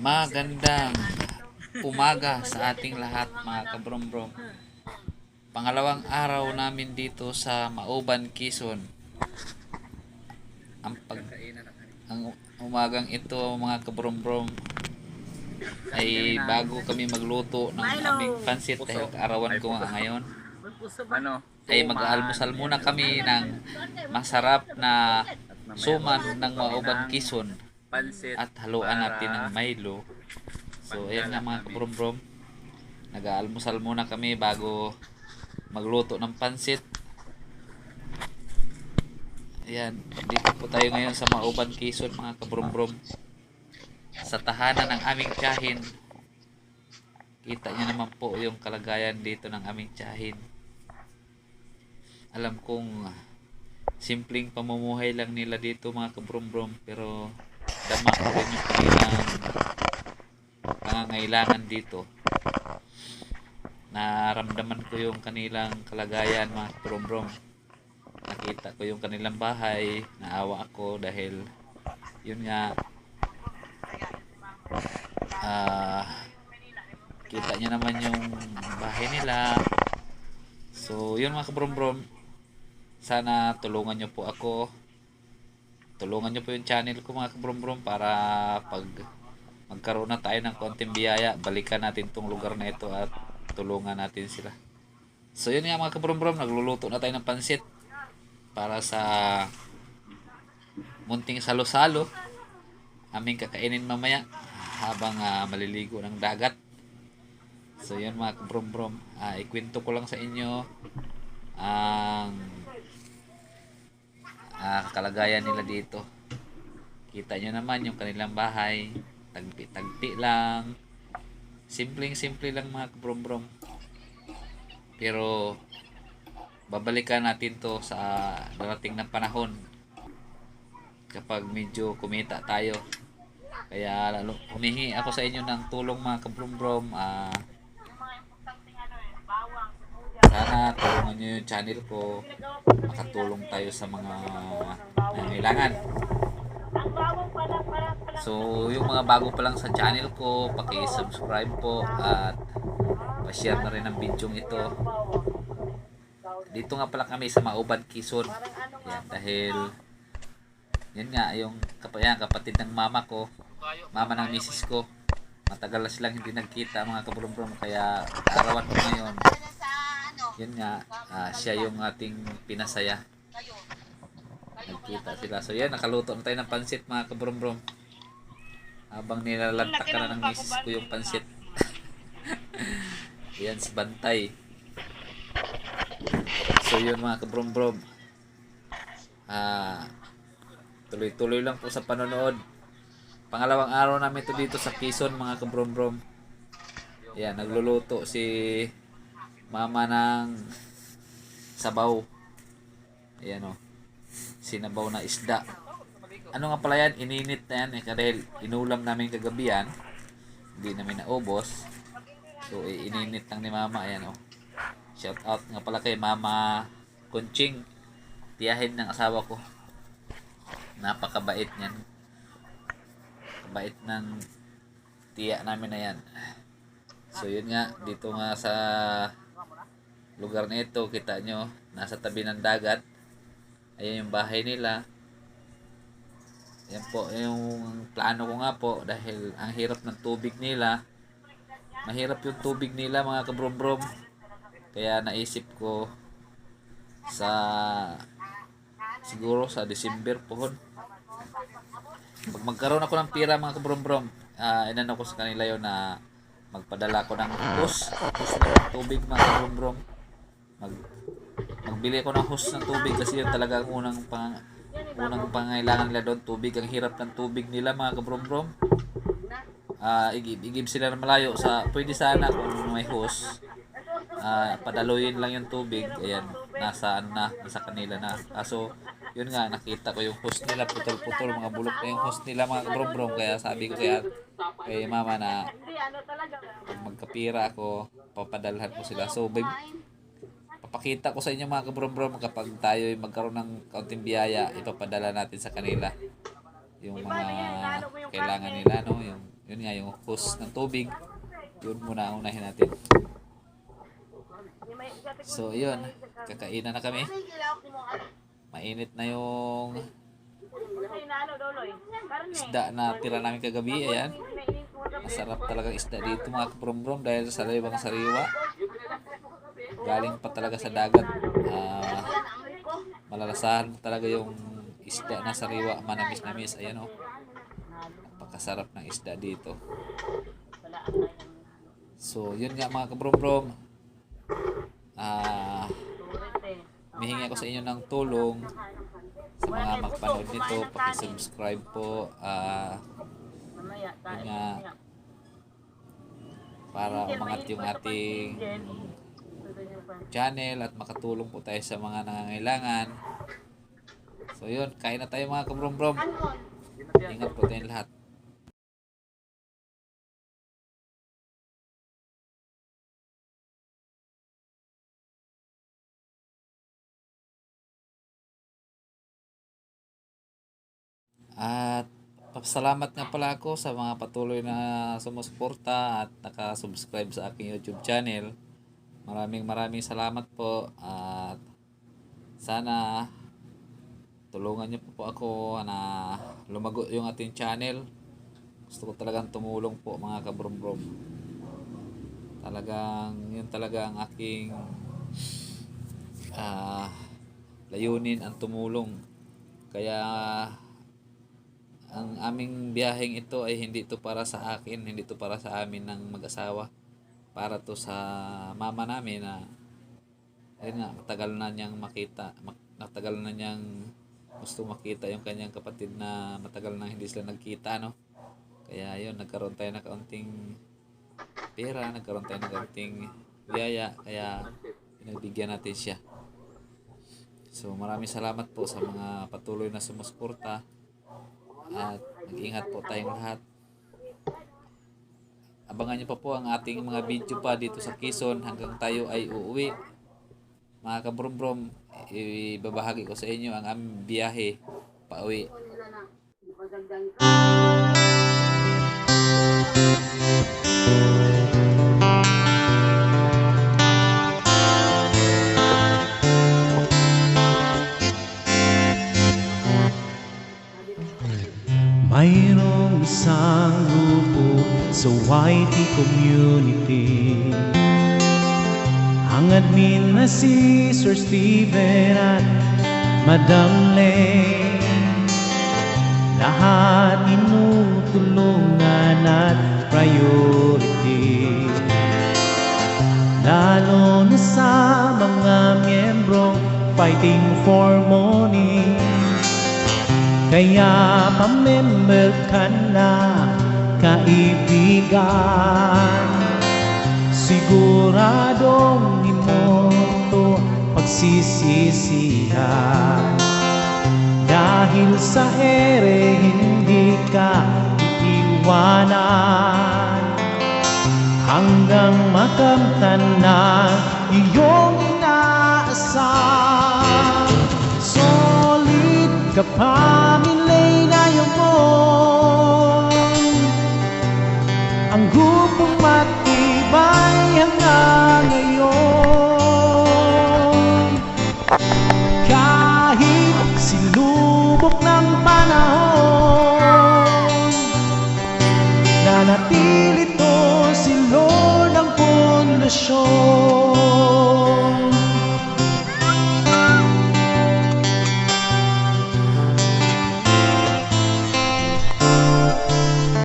Magandang umaga sa ating lahat mga kabrombrom. Pangalawang araw namin dito sa Mauban, Quezon. Ang pag ang umagang ito mga kabrombrom ay bago kami magluto ng aming pansit dahil kaarawan ko nga ngayon Ano? ay mag-almusal muna kami ng masarap na suman ng Mauban, Quezon Pansit. at haluan natin ng Milo. So, ayan nga mga kabrom-brom. Nag-aalmusal muna kami bago magluto ng pansit. Ayan, dito po tayo ngayon sa Mauban, Quezon mga kabrom-brom. Sa tahanan ng aming tiyahin. Kita nyo naman po yung kalagayan dito ng aming tiyahin. Alam kong simpleng pamumuhay lang nila dito mga kabrom-brom pero dama ko rin yung kanilang pangangailangan dito naramdaman ko yung kanilang kalagayan mga kabrom-brom nakita ko yung kanilang bahay naawa ako dahil yun nga ah kita nyo naman yung bahay nila. So yun mga kabrom-brom sana tulungan nyo po ako tulungan nyo po yung channel ko mga kabrom-brom para pag magkaroon na tayo ng konting biyaya balikan natin tong lugar na ito at tulungan natin sila. So yun nga mga kabrom-brom nagluluto na tayo ng pansit para sa munting salo-salo. Aming kakainin mamaya habang ah, maliligo ng dagat. So yun mga kabrom-brom Ah, ikwento ko lang sa inyo ang ah, kalagayan nila dito. Kita nyo naman yung kanilang bahay. Tagpi-tagpi lang. Simpleng-simple lang mga kabrom-brom. Pero babalikan natin to sa darating na panahon kapag medyo kumita tayo. Kaya lalo, humihingi ako sa inyo ng tulong mga kabrom-brom. Ah, sana tulungan nyo yung channel ko makatulong tayo sa mga nangailangan so yung mga bago pa lang sa channel ko paki-subscribe po at pa-share na rin ang video ito. Dito nga pala kami sa Mauban, Quezon. Yan, dahil yan nga yung kap yan, kapatid ng mama ko mama ng misis ko. Matagal na silang hindi nagkita mga kabulong kaya arawan ko ngayon yun nga, ah, siya yung ating pinasaya. Nagkita sila. So yan, nakaluto na tayo ng pansit mga kabrom-brom. Habang nilalantak ka na ng misis ko yung pansit. yan, si Bantay. So yun mga kabrom-brom. Ah, tuloy-tuloy lang po sa panonood. Pangalawang araw namin ito dito sa Quezon mga kabrom-brom. Yan, nagluluto si mama ng sabaw. Ayan o. Sinabaw na isda. Ano nga pala yan? Ininit na yan eh. Dahil inulam namin kagabi yan. Hindi namin naubos. So, eh, ininit lang ni mama. Ayan o. Shout out nga pala kay mama Kunching. Tiyahin ng asawa ko. Napakabait niyan. Kabait ng tiya namin na yan. So, yun nga. Dito nga sa lugar na ito, kita nyo, nasa tabi ng dagat. Ayan yung bahay nila. Yan po, yung plano ko nga po, dahil ang hirap ng tubig nila. Mahirap yung tubig nila mga kabrom-brom. Kaya naisip ko sa siguro sa December po. Pag magkaroon ako ng pira mga kabrom-brom, uh, inano ko sa kanila yon na magpadala ko ng hose, hose ng tubig mga kabrom-brom mag magbili ako ng hose ng tubig kasi yun talaga ang unang pang unang pangailangan nila doon tubig. Ang hirap ng tubig nila mga kabrom-brom. Ah igib igib sila ng malayo. Sa pwede sana kung may hose ah padaluyin lang yung tubig. Ayan nasa ano na? Nasa kanila na. Kaso yun nga nakita ko yung hose nila. Putol-putol mga bulok na yung hose nila mga kabrom-brom. Kaya sabi ko kaya kay mama na pag magkapira ako papadalhan ko sila. So babe papakita ko sa inyo mga kabrom-brom kapag tayo ay magkaroon ng kaunting biyaya, ipapadala natin sa kanila yung mga kailangan nila, no? Yung, yun nga yung hose ng tubig. Yun muna ang unahin natin. So yun. kakainan na kami. Mainit na yung isda na tira namin kagabi ayan. Masarap talaga isda dito mga kabrom-brom dahil sa libang sariwa galing pa talaga sa dagat. Ah, malalasahan talaga yung isda na sariwa manamis-namis. Ayan oh. Napakasarap ng isda dito. So yun nga mga kabrom-brom ah Mihingi ako sa inyo ng tulong sa mga magpanood nito. Paki-subscribe po. ah yun nga, para umangat yung ating channel at makatulong po tayo sa mga nangangailangan. So yun, kain na tayo mga kabrom-brom. Ingat po tayong lahat. At pasalamat nga pala ako sa mga patuloy na sumusuporta at nakasubscribe sa aking YouTube channel. Maraming maraming salamat po at sana tulungan niyo po, po ako na lumago yung ating channel. Gusto ko talagang tumulong po mga kabrom-brom. Talagang yun talaga ang aking ah layunin ang tumulong. Kaya ang aming biyaheng ito ay hindi ito para sa akin, hindi ito para sa amin ng mag-asawa. Para to sa mama namin na ayun nga, matagal na niyang makita, mak- matagal na niyang gusto makita yung kanyang kapatid na matagal na hindi sila nagkita, no? Kaya yun, nagkaroon tayo ng kaunting pera, nagkaroon tayo ng kaunting biyaya, kaya pinagbigyan natin siya. So maraming salamat po sa mga patuloy na sumusuporta at mag-ingat po tayong lahat. Abangan niyo pa po ang ating mga video pa dito sa Quezon hanggang tayo ay uuwi. Mga kabrom-brom, ibabahagi ko sa inyo ang aming biyahe pauwi. YT community. Ang admin na si Sir Steven at Madam Lane. Lahat inutulungan at priority. Lalo na sa mga miyembrong fighting for money. Kaya pamember ka na kaibigan. Siguradong di mo to pagsisisihan. Dahil sa ere hindi ka iiwanan. Hanggang makamtan na iyong inaasam Solid ka pamilay